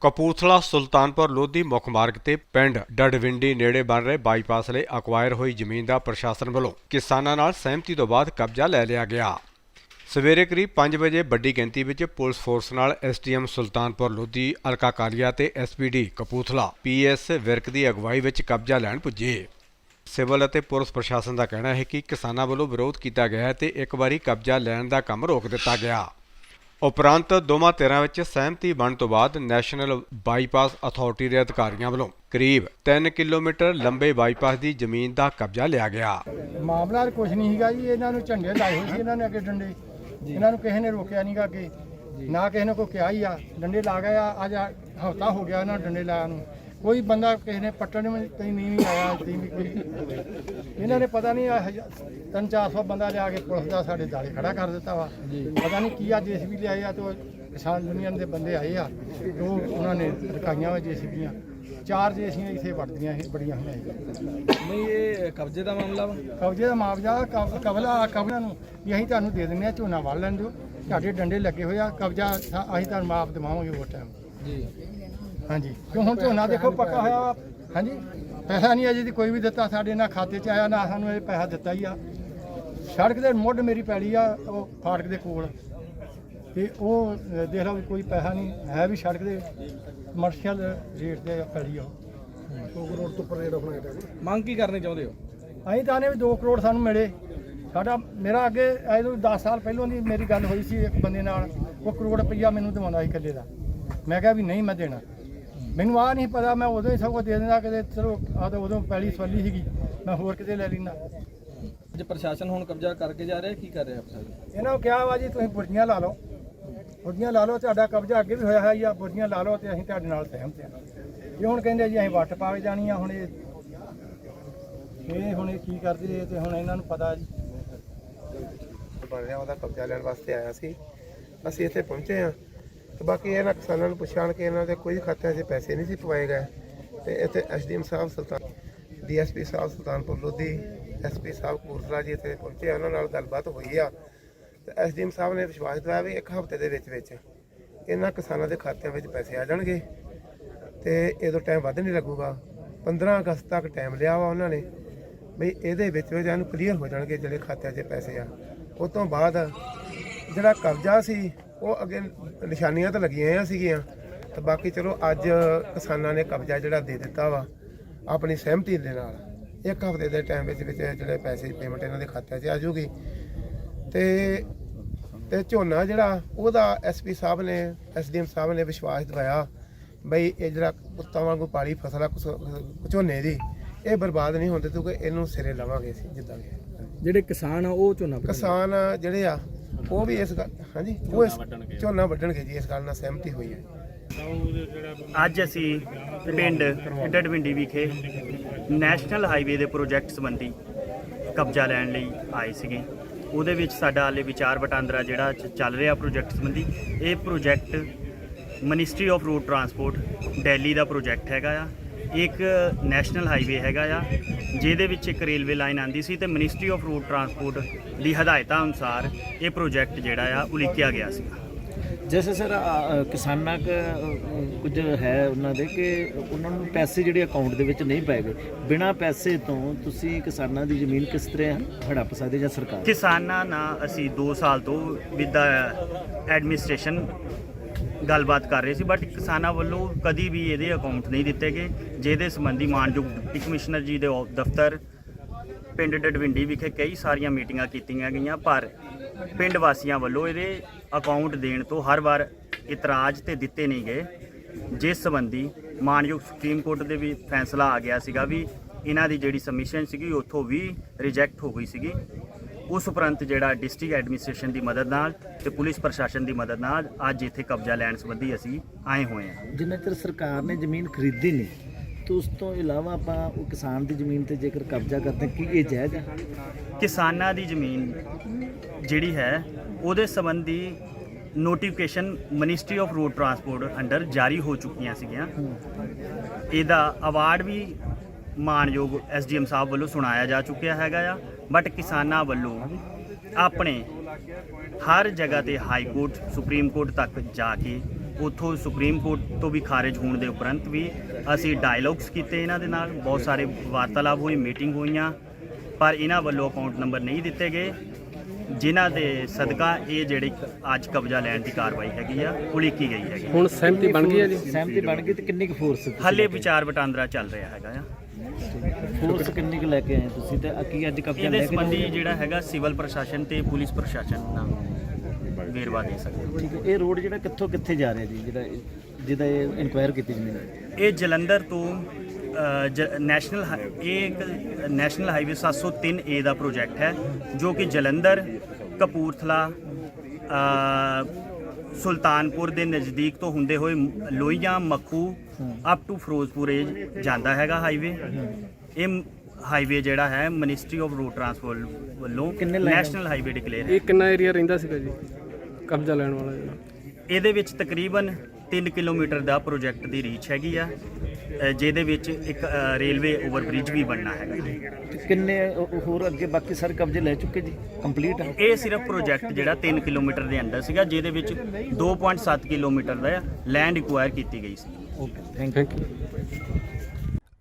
ਕਪੂਰਥਲਾ ਸੁਲਤਾਨਪੁਰ ਲੋਧੀ ਮੁੱਖ ਮਾਰਗ ਤੇ ਪਿੰਡ ਡਡਵਿੰਡੀ ਨੇੜੇ ਬਣ ਰਹੇ ਬਾਈਪਾਸ ਲਈ ਅਕਵਾਇਰ ਹੋਈ ਜ਼ਮੀਨ ਦਾ ਪ੍ਰਸ਼ਾਸਨ ਵੱਲੋਂ ਕਿਸਾਨਾਂ ਨਾਲ ਸਹਿਮਤੀ ਤੋਂ ਬਾਅਦ ਕਬਜ਼ਾ ਲੈ ਲਿਆ ਗਿਆ। ਸਵੇਰੇ ਕਰੀਬ 5 ਵਜੇ ਵੱਡੀ ਗਿਣਤੀ ਵਿੱਚ ਪੁਲਿਸ ਫੋਰਸ ਨਾਲ ਐਸਟੀਐਮ ਸੁਲਤਾਨਪੁਰ ਲੋਧੀ, ਅਲਕਾ ਕਾਲੀਆ ਤੇ ਐਸਪੀਡੀ ਕਪੂਰਥਲਾ ਪੀਐਸ ਵਿਰਕ ਦੀ ਅਗਵਾਈ ਵਿੱਚ ਕਬਜ਼ਾ ਲੈਣ ਪੁੱਜੇ। ਸਿਵਲ ਅਤੇ ਪੁਲਿਸ ਪ੍ਰਸ਼ਾਸਨ ਦਾ ਕਹਿਣਾ ਹੈ ਕਿ ਕਿਸਾਨਾਂ ਵੱਲੋਂ ਵਿਰੋਧ ਕੀਤਾ ਗਿਆ ਹੈ ਤੇ ਇੱਕ ਵਾਰੀ ਕਬਜ਼ਾ ਲੈਣ ਦਾ ਕੰਮ ਰੋਕ ਦਿੱਤਾ ਗਿਆ। ਉਪਰੰਤ ਦੋਵਾਂ ਧਿਰਾਂ ਵਿੱਚ ਸਹਿਮਤੀ ਬਣ ਤੋਂ ਬਾਅਦ ਨੈਸ਼ਨਲ ਬਾਈਪਾਸ ਅਥਾਰਟੀ ਦੇ ਅਧਿਕਾਰੀਆਂ ਵੱਲੋਂ ਕਰੀਬ 3 ਕਿਲੋਮੀਟਰ ਲੰਬੇ ਬਾਈਪਾਸ ਦੀ ਜ਼ਮੀਨ ਦਾ ਕਬਜ਼ਾ ਲਿਆ ਗਿਆ। ਮਾਮਲਾ ਕੁਝ ਨਹੀਂ ਸੀਗਾ ਜੀ ਇਹਨਾਂ ਨੂੰ ਝੰਡੇ ਲਾਏ ਹੋਏ ਸੀ ਇਹਨਾਂ ਨੇ ਅੱਗੇ ਡੰਡੇ। ਇਹਨਾਂ ਨੂੰ ਕਿਸੇ ਨੇ ਰੋਕਿਆ ਨਹੀਂਗਾ ਅੱਗੇ। ਨਾ ਕਿਸੇ ਨੇ ਕੋਈ ਕਿਹਾ ਹੀ ਆ ਡੰਡੇ ਲਾ ਗਏ ਆ ਅੱਜ ਹਫਤਾ ਹੋ ਗਿਆ ਇਹਨਾਂ ਡੰਡੇ ਲਾਇਆ ਨੂੰ। ਕੋਈ ਬੰਦਾ ਕਿਸੇ ਨੇ ਪੱਟਣ ਨੂੰ ਕਈ ਨਹੀਂ ਆਇਆ ਅੱਜ ਤਾਈਂ ਵੀ ਕੋਈ ਇਹਨਾਂ ਨੇ ਪਤਾ ਨਹੀਂ ਆਹ ਹਜ਼ਾਰ- ਤਿੰਨ ਚਾਰ ਸੌ ਬੰਦਾ ਲਿਆ ਕੇ ਪੁਲਿਸ ਦਾ ਸਾਡੇ ਦਾਲੇ ਖੜਾ ਕਰ ਦਿੱਤਾ ਵਾ। ਪਤਾ ਨਹੀਂ ਕੀ ਆ ਜੇਸੀਬੀ ਲਿਆਏ ਆ ਤੇ ਉਹ ਕਿਸਾਨ ਯੂਨੀਅਨ ਦੇ ਬੰਦੇ ਆਏ ਆ ਤੇ ਉਹ ਉਹਨਾਂ ਨੇ ਰਕਾਈਆਂ ਵਾ ਜੇਸੀਬੀਆਂ। ਚਾਰ ਜੇਸੀਆਂ ਇੱਥੇ ਵੜਦੀਆਂ ਇਹ ਬੜੀਆਂ ਹੋਈਆਂ ਸੀ। ਨਹੀਂ ਇਹ ਕਬਜ਼ੇ ਦਾ ਮਾਮਲਾ ਵਾ? ਕਬਜ਼ੇ ਦਾ ਮੁਆਵਜ਼ਾ ਕਬ- ਕਬਲਾ ਕਬਲਾਂ ਨੂੰ ਵੀ ਅਸੀਂ ਤੁਹਾਨੂੰ ਦੇ ਦਿੰਦੇ ਆ ਝੋਨਾ ਵੱਢ ਲੈਣ ਦਿਓ। ਤੁਹਾਡੇ ਡੰਡੇ ਲੱਗੇ ਹੋਏ ਆ ਕਬਜ਼ਾ ਸਾ- ਅਸੀਂ ਤੁਹਾਨੂੰ ਮਾਫ ਦੇਵਾਂਗੇ ਉਸ ਟਾਈਮ ਜੀ। ਹਾਂਜੀ। ਕਿਉਂ ਹੁਣ ਝੋਨਾ ਦੇਖੋ ਪੱਕਾ ਹੋਇਆ ਵਾ। ਹਾਂਜੀ। ਪੈਸਾ ਨਹੀਂ ਅਜੇ ਦੀ ਕੋਈ ਵੀ ਦਿੱਤਾ ਸਾਡੇ ਨਾਲ ਖਾਤੇ 'ਚ ਆਇਆ ਨਾ ਸਾਨੂੰ ਇਹ ਪੈਸਾ ਦਿੱਤਾ ਹੀ ਆ। ਸੜਕ ਦੇ ਮੁੱਢ ਮੇਰੀ ਪੈਲੀ ਆ ਉਹ ਫਾਟਕ ਦੇ ਕੋਲ। ਤੇ ਉਹ ਦੇਖ ਲਓ ਵੀ ਕੋਈ ਪੈਸਾ ਨਹੀਂ ਹੈ ਵੀ ਸੜਕ ਦੇ ਕਮਰਸ਼ੀਅਲ ਰੇਟ ਤੇ ਪੈਲੀ ਆ ਉਹ। 2 ਕਰੋੜ ਤੋਂ ਉੱਪਰ ਰੇਟ ਮੰਗ ਕੀ ਕਰਨੀ ਚਾਹੁੰਦੇ ਹੋ? ਅਸੀਂ ਤਾਂ ਨੇ ਵੀ 2 ਕਰੋੜ ਸਾਨੂੰ ਮਿਲੇ। ਸਾਡਾ ਮੇਰਾ ਅੱਗੇ ਐਦੋਂ 10 ਸਾਲ ਪਹਿਲਾਂ ਦੀ ਮੇਰੀ ਗੱਲ ਹੋਈ ਸੀ ਇੱਕ ਬੰਦੇ ਨਾਲ। ਉਹ ਕਰੋੜ ਰੁਪਈਆ ਮੈਨੂੰ ਦਿਵਾਉਂਦਾ ਸੀ ਇਕੱਲੇ ਦਾ। ਮੈਂ ਕਿਹਾ ਵੀ ਨਹੀਂ ਮੈਂ ਦੇਣਾ। ਮੈਨੂੰ ਆ ਨਹੀਂ ਪਤਾ ਮੈਂ ਉਦੋਂ ਹੀ ਸਭ ਕੁਝ ਦੇ ਦਿੰਦਾ ਕਿਤੇ ਚਲੋ ਆ ਤਾਂ ਉਦੋਂ ਪਹਿਲੀ ਸਵਾਲੀ ਸੀਗੀ। ਮੈਂ ਹੋਰ ਕਿਤੇ ਲੈ ਲੈਂਦਾ। ਜੇ ਪ੍ਰਸ਼ਾਸਨ ਹੁਣ ਕਬਜ਼ਾ ਕਰਕੇ ਜਾ ਰਿਹਾ ਕੀ ਕਰ ਰਿਹਾ ਪ੍ਰਸ਼ਾਸਨ ਇਹਨਾਂ ਨੂੰ ਕਿਹਾ ਵਾ ਜੀ ਤੁਸੀਂ ਬੁਰਜੀਆਂ ਲਾ ਲਓ। ਬੁਰਜੀਆਂ ਲਾ ਲਓ ਤੁਹਾਡਾ ਕਬਜ਼ਾ ਅੱਗੇ ਵੀ ਹੋਇਆ ਹੈ ਜਾਂ ਬੁਰਜੀਆਂ ਲਾ ਲਓ ਤੇ ਅਸੀਂ ਤੁਹਾਡੇ ਨਾਲ ਸਹਿਮਤ ਹਾਂ। ਇਹ ਹੁਣ ਕਹਿੰਦੇ ਜੀ ਅਸੀਂ ਵੱਟ ਪਾ ਕੇ ਜਾਣੀ ਆ ਹੁਣ ਇਹ ਇਹ ਹੁਣ ਇਹ ਕੀ ਕਰਦੇ ਤੇ ਹੁਣ ਇਹਨਾਂ ਨੂੰ ਪਤਾ ਜੀ। ਰਿਹਾ ਉਹਦਾ ਕਬਜ਼ਾ ਲੈਣ ਵਾਸਤੇ ਆਇਆ ਸੀ। ਅਸੀਂ ਇੱਥੇ ਪਹੁੰਚੇ ਆ ਤੇ ਬਾਕੀ ਇਹਨਾਂ ਕਿਸਾਨਾਂ ਨੂੰ ਪੁੱਛਾਣ ਕਿ ਇਹਨਾਂ ਦੇ ਕੋਈ ਖਾਤਿਆਂ 'ਚ ਪੈਸੇ ਨਹੀਂ ਸੀ ਪਵਾਏ ਗਏ। ਤੇ ਇੱਥੇ SDM sahib Sultan DSP sahib Sultanpur Lodhi SP sahib ਕੂਰਸਲਾ ji ਇੱਥੇ ਪਹੁੰਚੇ ਆ, ਉਹਨਾਂ ਨਾਲ ਗੱਲਬਾਤ ਹੋਈ ਆ। ਤੇ ਐਸਡੀਐਮ ਸਾਹਿਬ ਨੇ ਵਿਸ਼ਵਾਸ ਦਿਵਾਇਆ ਵੀ ਇੱਕ ਹਫ਼ਤੇ ਦੇ ਵਿੱਚ ਵਿੱਚ ਇਹਨਾਂ ਕਿਸਾਨਾਂ ਦੇ ਖਾਤਿਆਂ ਵਿੱਚ ਪੈਸੇ ਆ ਜਾਣਗੇ। ਤੇ ਇਹਦੋਂ ਟਾਈਮ ਵੱਧ ਨਹੀਂ ਲੱਗੂਗਾ। 15 ਅਗਸਤ ਤੱਕ ਟਾਈਮ ਲਿਆ ਵਾ ਉਹਨਾਂ ਨੇ ਵੀ ਇਹਦੇ ਵਿੱਚ ਵਿੱਚ ਇਹਨੂੰ ਕਲੀਅਰ ਹੋ ਜਾਣਗੇ ਜਿਹੜੇ ਖਾਤਿਆਂ 'ਚ ਪੈਸੇ ਆ। ਉਸ ਤੋਂ ਬਾਅਦ ਜਿਹੜਾ ਕਬਜ਼ਾ ਸੀ ਉਹ ਅੱਗੇ ਨਿਸ਼ਾਨੀਆਂ ਤਾਂ ਲੱਗੀਆਂ ਆ ਸੀਗੀਆਂ। ਤੇ ਬਾਕੀ ਚਲੋ ਅੱਜ ਕਿਸਾਨਾਂ ਨੇ ਕਬਜ਼ਾ ਜਿਹੜਾ ਦੇ ਦਿੱਤਾ ਵਾ ਆਪਣੀ ਸਹਿਮਤੀ ਦੇ ਨਾਲ। ਇੱਕ ਹਫ਼ਤੇ ਦੇ ਟਾਈਮ ਵਿੱਚ ਵਿੱਚ ਜਿਹੜੇ ਪੈਸੇ ਪੇਮੈਂਟ ਇਹਨਾਂ ਦੇ ਖਾਤਿਆਂ 'ਚ ਆ ਜਾਊਗੀ। ਤੇ ਤੇ ਝੋਨਾ ਜਿਹੜਾ ਉਹਦਾ ਐਸਪੀ ਸਾਹਿਬ ਨੇ ਐਸਡੀਐਮ ਸਾਹਿਬ ਨੇ ਵਿਸ਼ਵਾਸ ਦਿਵਾਇਆ ਬਈ ਇਹ ਜਿਹੜਾ ਕੁੱਤਾ ਵਾਂਗੂ ਪਾਲੀ ਫਸਲ ਆ ਝੋਨੇ ਦੀ ਇਹ ਬਰਬਾਦ ਨਹੀਂ ਹੁੰਦੇ ਕਿਉਂਕਿ ਇਹਨੂੰ ਸਿਰੇ ਲਵਾਂਗੇ ਅਸੀਂ ਜਿੱਦਾਂ ਵੀ। ਜਿਹੜੇ ਕਿਸਾਨ ਆ ਉਹ ਝੋਨਾ ਕਿਸਾਨ ਜਿਹੜੇ ਆ ਉਹ ਵੀ ਇਸ ਗੱਲ ਹਾਂਜੀ, ਉਹ ਇਸ ਝੋਨਾ ਵੱਢਣਗੇ ਜੀ, ਇਸ ਗੱਲ ਨਾਲ ਸਹਿਮਤੀ ਹੋਈ ਹੈ। ਅੱਜ ਅਸੀਂ ਪਿੰਡ ਡਡਵਿੰਡੀ ਵਿਖੇ ਨੈਸ਼ਨਲ ਹਾਈਵੇ ਦੇ ਪ੍ਰੋਜੈਕਟ ਸੰਬੰਧੀ ਕਬਜ਼ਾ ਲੈਣ ਲਈ ਆਏ ਸੀਗੇ। ਉਹਦੇ ਵਿੱਚ ਸਾਡਾ ਹਾਲੇ ਵਿਚਾਰ ਵਟਾਂਦਰਾ ਜਿਹੜਾ ਚ- ਚੱਲ ਰਿਹਾ ਪ੍ਰੋਜੈਕਟ ਸੰਬੰਧੀ, ਇਹ project ministry of road transport Delhi the project ਹੈਗਾ ਆ। ਇੱਕ ਨੈਸ਼ਨਲ ਹਾਈਵੇ ਹੈਗਾ ਆ ਜਿਹਦੇ ਵਿੱਚ ਇੱਕ ਰੇਲਵੇ ਲਾਈਨ ਆਂਦੀ ਸੀ ਤੇ ਮਿਨਿਸਟਰੀ ਆਫ ਰੋਡ ਟਰਾਂਸਪੋਰਟ ਦੀ ਹਦਾਇਤਾਂ ਅਨੁਸਾਰ ਇਹ ਪ੍ਰੋਜੈਕਟ ਜਿਹੜਾ ਆ ਉਲੀਕਿਆ ਗਿਆ ਸੀ। ਜੈਸੇ ਸਰ ਅ, ਕ ਕੁਝ ਹੈ ਉਹਨਾਂ ਦੇ ਕਿ ਉਹਨਾਂ ਨੂੰ ਪੈਸੇ ਜਿਹੜੇ ਅਕਾਊਂਟ ਦੇ ਵਿੱਚ ਨਹੀਂ ਪਏ ਗਏ? ਬਿਨਾਂ ਪੈਸੇ ਤੋਂ ਤੁਸੀਂ ਕਿਸਾਨਾਂ ਦੀ ਜ਼ਮੀਨ ਕਿਸ ਤਰ੍ਹਾਂ ਹੜੱਪ ਸਕਦੇ ਜਾਂ ਸਰਕਾਰ? ਕਿਸਾਨਾਂ ਨਾਲ ਅਸੀਂ 2 ਸਾਲ ਤੋਂ ਵਿਦ ਐਡਮਿਨਿਸਟ੍ਰੇਸ਼ਨ ਗੱਲਬਾਤ ਕਰ ਰਹੇ ਸੀ ਬਟ ਕਿਸਾਨਾਂ ਵੱਲੋਂ ਕਦੀ ਵੀ ਇਹਦੇ ਅਕਾਊਂਟ ਨਹੀਂ ਦਿੱਤੇ ਗਏ, ਜਿਹਦੇ ਸੰਬੰਧੀ ਮਾਨਯੋਗ ਡਿਪਟੀ ਕਮਿਸ਼ਨਰ ਜੀ ਦੇ ਔ- ਦਫ਼ਤਰ ਪਿੰਡ ਡਡਵਿੰਡੀ ਵਿਖੇ ਕਈ ਸਾਰੀਆਂ ਮੀਟਿੰਗਾਂ ਕੀਤੀਆਂ ਗਈਆਂ, ਪਰ ਪਿੰਡ ਵਾਸੀਆਂ ਵੱਲੋਂ ਇਹਦੇ ਅਕਾਊਂਟ ਦੇਣ ਤੋਂ ਹਰ ਵਾਰ ਇਤਰਾਜ਼ ਤੇ ਦਿੱਤੇ ਨਹੀਂ ਗਏ, ਜਿਸ ਸੰਬੰਧੀ ਮਾਨਯੋਗ ਸੁਪਰੀਮ ਕੋਰਟ ਦੇ ਵੀ ਫੈਸਲਾ ਆ ਗਿਆ ਸੀਗਾ ਵੀ ਇਹਨਾਂ ਦੀ ਜਿਹੜੀ ਸਬਮਿਸ਼ਨ ਸੀਗੀ, ਉੱਥੋਂ ਵੀ ਰਿਜੈਕਟ ਹੋ ਗਈ ਸੀਗੀ। ਉਸ ਉਪਰੰਤ ਜਿਹੜਾ ਡਿਸਟ੍ਰਿਕਟ ਐਡਮਿਨਿਸਟ੍ਰੇਸ਼ਨ ਦੀ ਮਦਦ ਨਾਲ ਤੇ ਪੁਲਿਸ ਪ੍ਰਸ਼ਾਸਨ ਦੀ ਮਦਦ ਨਾਲ ਅੱਜ ਇੱਥੇ ਕਬਜ਼ਾ ਲੈਣ ਸੰਬੰਧੀ ਅਸੀਂ ਆਏ ਹੋਏ ਹਾਂ। ਜਿੰਨਾ ਚਿਰ ਸਰਕਾਰ ਨੇ ਜ਼ਮੀਨ ਖਰੀਦੀ ਨਹੀਂ ਤਾਂ ਉਸ ਤੋਂ ਇਲਾਵਾ ਆਪਾਂ ਉਹ ਕਿਸਾਨ ਦੀ ਜ਼ਮੀਨ ਤੇ ਜੇਕਰ ਕਬਜ਼ਾ ਕਰਦੇ ਕੀ ਇਹ ਜਾਇਜ਼ ਹੈ? ਕਿਸਾਨਾਂ ਦੀ ਜ਼ਮੀਨ ਜਿਹੜੀ ਹੈ ਉਹਦੇ ਸੰਬੰਧੀ notification ministry of road transport under ਜਾਰੀ ਹੋ ਚੁੱਕੀਆਂ ਸੀਗੀਆਂ। ਇਹਦਾ ਅਵਾਰਡ ਵੀ ਮਾਨਯੋਗ ਐਸਡੀਐਮ ਸਾਹਿਬ ਵੱਲੋਂ ਸੁਣਾਇਆ ਜਾ ਚੁੱਕਿਆ ਹੈਗਾ ਆ। ਬਟ ਕਿਸਾਨਾਂ ਵੱਲੋਂ ਆਪਣੇ ਹਰ ਜਗ੍ਹਾ ਤੇ ਹਾਈ ਕੋਰਟ ਸੁਪਰੀਮ ਕੋਰਟ ਤੱਕ ਜਾ ਕੇ ਉੱਥੋਂ ਸੁਪਰੀਮ ਕੋਰਟ ਤੋਂ ਵੀ ਖਾਰਜ ਹੋਣ ਦੇ ਉਪਰੰਤ ਵੀ ਅਸੀਂ ਡਾਇਲੌਗਸ ਕੀਤੇ ਇਹਨਾਂ ਦੇ ਨਾਲ। ਬਹੁਤ ਸਾਰੇ ਵਾਰਤਾਲਾਪ ਹੋਈ ਮੀਟਿੰਗ ਹੋਈਆਂ ਪਰ ਇਹਨਾਂ ਵੱਲੋਂ ਅਕਾਊਂਟ ਨੰਬਰ ਨਹੀਂ ਦਿੱਤੇ ਗਏ ਜਿਨ੍ਹਾਂ ਦੇ ਸਦਕਾ ਇਹ ਜਿਹੜੀ ਅੱਜ ਕਬਜ਼ਾ ਲੈਣ ਦੀ ਕਾਰਵਾਈ ਹੈਗੀ ਆ ਉਲੀਕੀ ਗਈ ਹੈਗੀ। ਹੁਣ ਸਹਿਮਤੀ ਬਣ ਗਈ ਹੈ ਜੀ? ਸਹਿਮਤੀ ਬਣ ਗਈ ਤੇ ਕਿੰਨੀ ਕੁ ਫੋਰਸ ਹਾਲੇ ਵਿਚਾਰ ਵਟਾਂਦਰਾ ਚੱਲ ਰਿਹਾ ਹੈਗਾ ਆ। ਫੋਰਸ ਕਿੰਨੀ ਕੁ ਲੈ ਕੇ ਆਏ ਤੁਸੀਂ ਤੇ ਕੀ ਅੱਜ ਕਬਜ਼ਾ ਇਹਦੇ ਲੈ ਕੇ ਸੰਬੰਧੀ? ਜਿਹੜਾ ਹੈਗਾ ਸਿਵਲ ਪ੍ਰਸ਼ਾਸਨ ਤੇ ਪੁਲਿਸ ਪ੍ਰਸ਼ਾਸਨ ਨਾਲ ਵੇਰਵਾ ਦੇ ਸਕਦੇ ਹਾਂ। ਠੀਕ ਹੈ ਇਹ ਰੋਡ ਜਿਹੜਾ ਕਿੱਥੋਂ ਕਿੱਥੇ ਜਾ ਰਿਹਾ ਜੀ ਜਿਹੜਾ ਇਹ- ਜਿਹਦਾ ਇਹ ਇਨਕੁਆਇਰ ਕੀਤੀ ਜ਼ਮੀਨ ਇਹ ਜਲੰਧਰ ਤੋਂ ਅ, ਜ- ਨੈਸ਼ਨਲ ਹਾ- ਇਹ ਇੱਕ ਨੈਸ਼ਨਲ ਹਾਈਵੇ 703 ਏ ਦਾ ਪ੍ਰੋਜੈਕਟ ਹੈ ਜੋ ਕਿ ਜਲੰਧਰ ਕਪੂਰਥਲਾ ਅ, ਸੁਲਤਾਨਪੁਰ ਦੇ ਨਜ਼ਦੀਕ ਤੋਂ ਹੁੰਦੇ ਹੋਏ ਮ- ਲੋਹੀਆਂ ਮੱਖੂ ਅਪ ਟੂ ਫਿਰੋਜ਼ਪੁਰ ਇਹ ਜਾਂਦਾ ਹੈਗਾ ਹਾਈਵੇ ਇਹ ਹਾਈਵੇ ਜਿਹੜਾ ਹੈ ਮਿਨਿਸਟਰੀ ਆਫ ਰੋਡ ਟਰਾਂਸਪੋਰਟ ਵੱਲੋਂ? ਨੈਸ਼ਨਲ ਹਾਈਵੇ ਡਿਕਲੇਅਰ ਇਹ ਕਿੰਨਾ ਏਰੀਆ ਰਹਿੰਦਾ ਸੀਗਾ ਜੀ? ਕਬਜ਼ਾ ਲੈਣ ਵਾਲਾ ਜਿਹੜਾ। ਇਹਦੇ ਵਿੱਚ ਤਕਰੀਬਨ 3 ਕਿਲੋਮੀਟਰ ਦਾ ਪ੍ਰੋਜੈਕਟ ਦੀ ਰੀਚ ਹੈਗੀ ਆ ਜਿਹਦੇ ਵਿੱਚ ਇੱਕ ਰੇਲਵੇ ਓਵਰਬ੍ਰਿਜ ਵੀ ਬਣਨਾ ਹੈਗਾ। ਕਿੰਨੇ ਹੋਰ ਅੱਗੇ ਬਾਕੀ ਸਾਰੇ ਕਬਜ਼ੇ ਲੈ ਚੁੱਕੇ ਜੀ? ਕੰਪਲੀਟ ਹੈ ਇਹ ਸਿਰਫ ਪ੍ਰੋਜੈਕਟ ਜਿਹੜਾ 3 ਕਿਲੋਮੀਟਰ ਦੇ ਅੰਦਰ ਸੀਗਾ ਜਿਹਦੇ ਵਿੱਚ 2.7 ਕਿਲੋਮੀਟਰ ਦਾ ਲੈਂਡ ਐਕਵਾਇਰ ਕੀਤੀ ਗਈ ਸੀ। Okay thank thank you